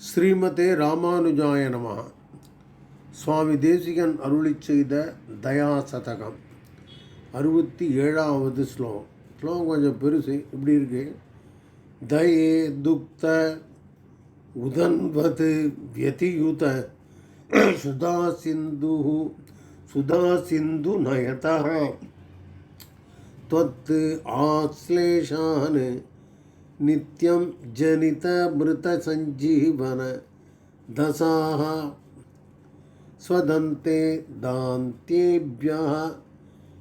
ஸ்ரீமதே ராமானுஜாய நம. சுவாமி தேசிகன் அருளி செய்த தயா சதகம் அறுபத்தி ஏழாவது ஸ்லோகம் ஸ்லோகம் கொஞ்சம் பெருசு இப்படி இருக்கு? தயே துக்த உதன்வது வியதியுத சுதா சிந்து சுதா சிந்து நயதா தொத்து ஆஸ்லேஷான் नित्यं जनितमृतसञ्जीवन दशाः स्वदन्ते दान्त्येभ्यः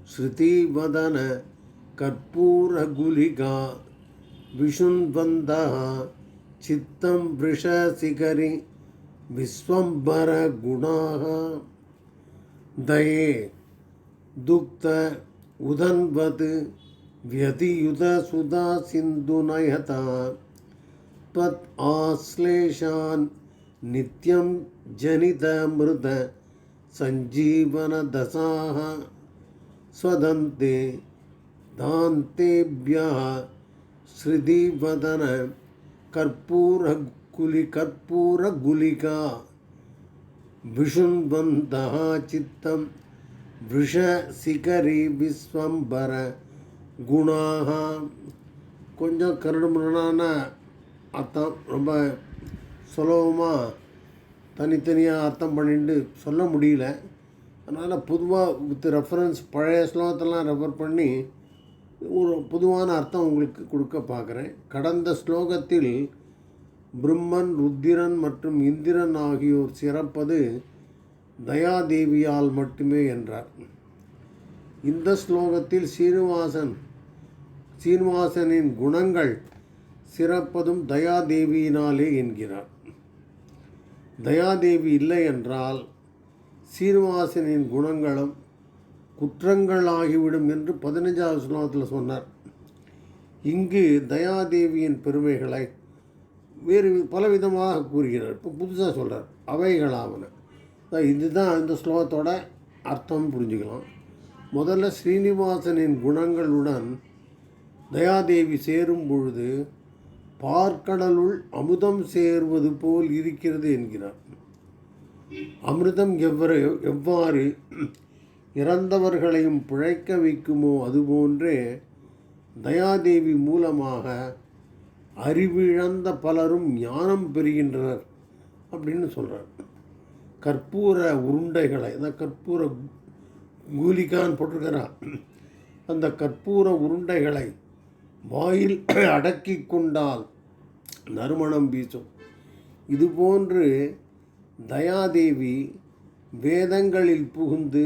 श्रुतिवदन कर्पूरगुलिका विशुन्वन्तः चित्तं वृषशिखरि विश्वम्भरगुणाः। दये दुग्ध उदन्वत् व्यतियुत सुधा सिन्धुनयता त्वत् आश्लेषान् नित्यं जनितमृत सञ्जीवनदशाः स्वदन्ते दान्तेभ्यः श्रुतिवदन कर्पूरगुलिकर्पूरगुलिका विशृण्वन्तः चित्तं वृषशिखरि विश्वम्बर குணாக. கொஞ்சம் கரடுமுரடான அர்த்தம். ரொம்ப சுலபமாக தனித்தனியாக அர்த்தம் பண்ணிட்டு சொல்ல முடியல. அதனால் பொதுவாக வித் ரெஃபரன்ஸ் பழைய ஸ்லோகத்தெல்லாம் ரெஃபர் பண்ணி ஒரு பொதுவான அர்த்தம் உங்களுக்கு கொடுக்க பார்க்குறேன். கடந்த ஸ்லோகத்தில் பிரம்மன் ருத்திரன் மற்றும் இந்திரன் ஆகியோர் சிறப்பது தயாதேவியால் மட்டுமே என்றார். இந்த ஸ்லோகத்தில் சீனிவாசன் சீனிவாசனின் குணங்கள் சிறப்பதும் தயாதேவியினாலே என்கிறார். தயாதேவி இல்லை என்றால் சீனிவாசனின் குணங்களும் குற்றங்கள் ஆகிவிடும் என்று பதினஞ்சாவது ஸ்லோகத்தில் சொன்னார். இங்கு தயாதேவியின் பெருமைகளை வேறு பலவிதமாக கூறுகிறார். இப்போ புதுசாக சொல்கிறார் அவைகளாவன. இதுதான் இந்த ஸ்லோகத்தோட அர்த்தம் புரிஞ்சுக்கலாம். முதல்ல ஸ்ரீனிவாசனின் குணங்களுடன் தயாதேவி சேரும் பொழுது பார்க்கடலுள் அமுதம் சேர்வது போல் இருக்கிறது என்கிறார். அமிர்தம் எவ்வரை எவ்வாறு இறந்தவர்களையும் பிழைக்க வைக்குமோ அதுபோன்றே தயாதேவி மூலமாக அறிவிழந்த பலரும் ஞானம் பெறுகின்றனர் அப்படின்னு சொல்கிறார் கற்பூர உருண்டைகளை அந்த கற்பூர கூலிக்கான் போட்டிருக்கிறான் அந்த கற்பூர உருண்டைகளை வாயில் அடக்கி கொண்டால் நறுமணம் வீசும். இதுபோன்று தயாதேவி வேதங்களில் புகுந்து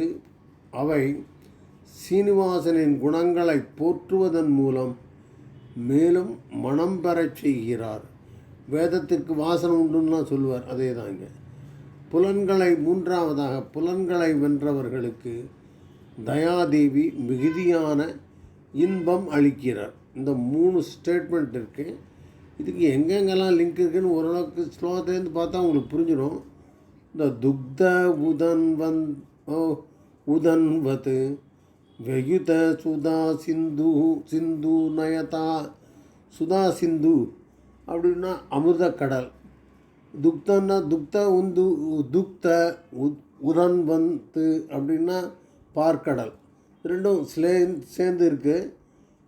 அவை சீனிவாசனின் குணங்களை போற்றுவதன் மூலம் மேலும் மனம் பெறச் செய்கிறார். வேதத்திற்கு வாசனை உண்டுன்னா சொல்லுவார். அதே தாங்க புலன்களை மூன்றாவதாக புலன்களை வென்றவர்களுக்கு தயாதேவி மிகுதியான இன்பம் அளிக்கிறார். இந்த மூணு ஸ்டேட்மெண்ட் இருக்குது இதுக்கு எங்கெங்கெல்லாம் லிங்க் இருக்குதுன்னு ஓரளவுக்கு ஸ்லோகத்துலேருந்து பார்த்தா உங்களுக்கு புரிஞ்சிடும். இந்த துக்த உதன்வன் ஓ உதன்வத் வெயுத சுதா சிந்து சிந்து நயதா சுதா சிந்து அப்படின்னா அமிர்த கடல். துக்தன்னா துக்த உந்து துக்த உத் உரன்வந்து அப்படின்னா பார்க்கடல். ரெண்டும் ஸ்லே சேர்ந்து இருக்குது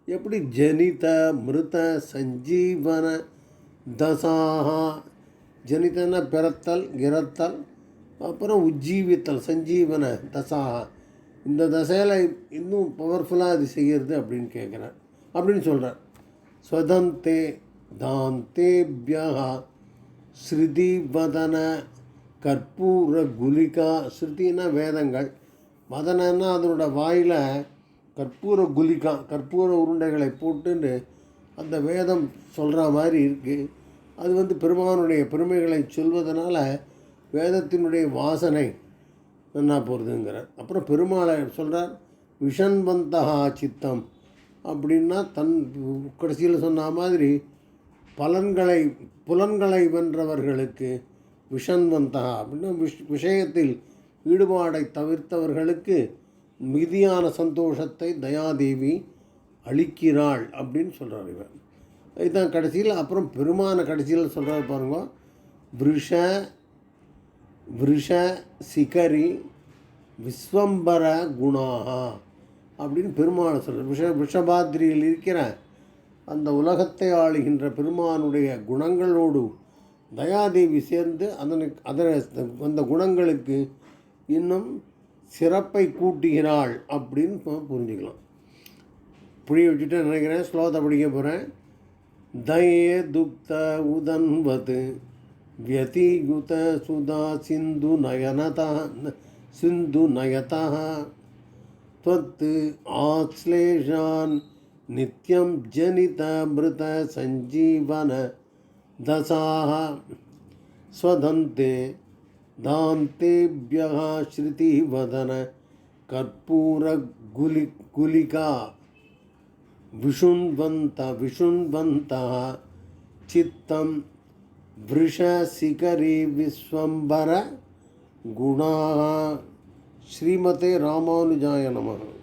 எப்படி ஜனித மிருத சஞ்சீவன தசாகா ஜனிதன பிறத்தல் இறத்தல் அப்புறம் உஜ்ஜீவித்தல் சஞ்சீவன தசாஹா. இந்த தசையில் இன்னும் பவர்ஃபுல்லாக அது செய்கிறது அப்படின்னு கேட்குறேன் அப்படின்னு சொல்கிறேன் ஸ்வதந்தே தாந்தேபியா ஸ்ருதி வதன கற்பூர குலிகா ஸ்ருதினா வேதங்கள். வதனன்னா அதனோட வாயில் கற்பூர குலிகா கற்பூர உருண்டைகளை போட்டுன்னு அந்த வேதம் சொல்கிற மாதிரி இருக்குது அது வந்து பெருமானுடைய பெருமைகளை சொல்வதனால வேதத்தினுடைய வாசனை என்ன போகிறதுங்கிறார் அப்புறம் பெருமாளை சொல்கிறார் விஷன்வந்தகா சித்தம் அப்படின்னா தன் கடைசியில் சொன்ன மாதிரி பலன்களை புலன்களை வென்றவர்களுக்கு விஷன்வந்தகா அப்படின்னா விஷ் விஷயத்தில் ஈடுபாடை தவிர்த்தவர்களுக்கு மிகுதியான சந்தோஷத்தை தயாதேவி அளிக்கிறாள் அப்படின்னு சொல்கிறார் இவர். இதுதான் கடைசியில் அப்புறம் பெருமான கடைசியில் சொல்கிறார் பாருங்க. விருஷ விருஷ சிகரி விஸ்வம்பர குணாகா அப்படின்னு பெருமானை சொல்கிறார் விஷ விஷபாத்திரியில் இருக்கிற அந்த உலகத்தை ஆளுகின்ற பெருமானுடைய குணங்களோடு தயாதேவி சேர்ந்து அதனை அதனை அந்த குணங்களுக்கு இன்னும் சிறப்பை கூட்டுகிறாள் அப்படின்னு பு- புரிஞ்சுக்கலாம் புரிய வச்சுட்டு நினைக்கிறேன் ஸ்லோகத்தை படிக்க போகிறேன் தயே துக்த உதன்வத் व्यतियुत सुधा सिन्धु नयनता सिन्धु नयतः त्वत् आश्लेषान् नित्यं जनितमृत सञ्जीवन दशाः स्वदन्ते दान्तेभ्यः श्रुतिवदन कर्पूरगुलि गुलिका विशुण्वन्त विशुण्वन्तः चित्तं वृषशिखरी विश्वम्बर गुणाः श्रीमते रामानुजाय नमः।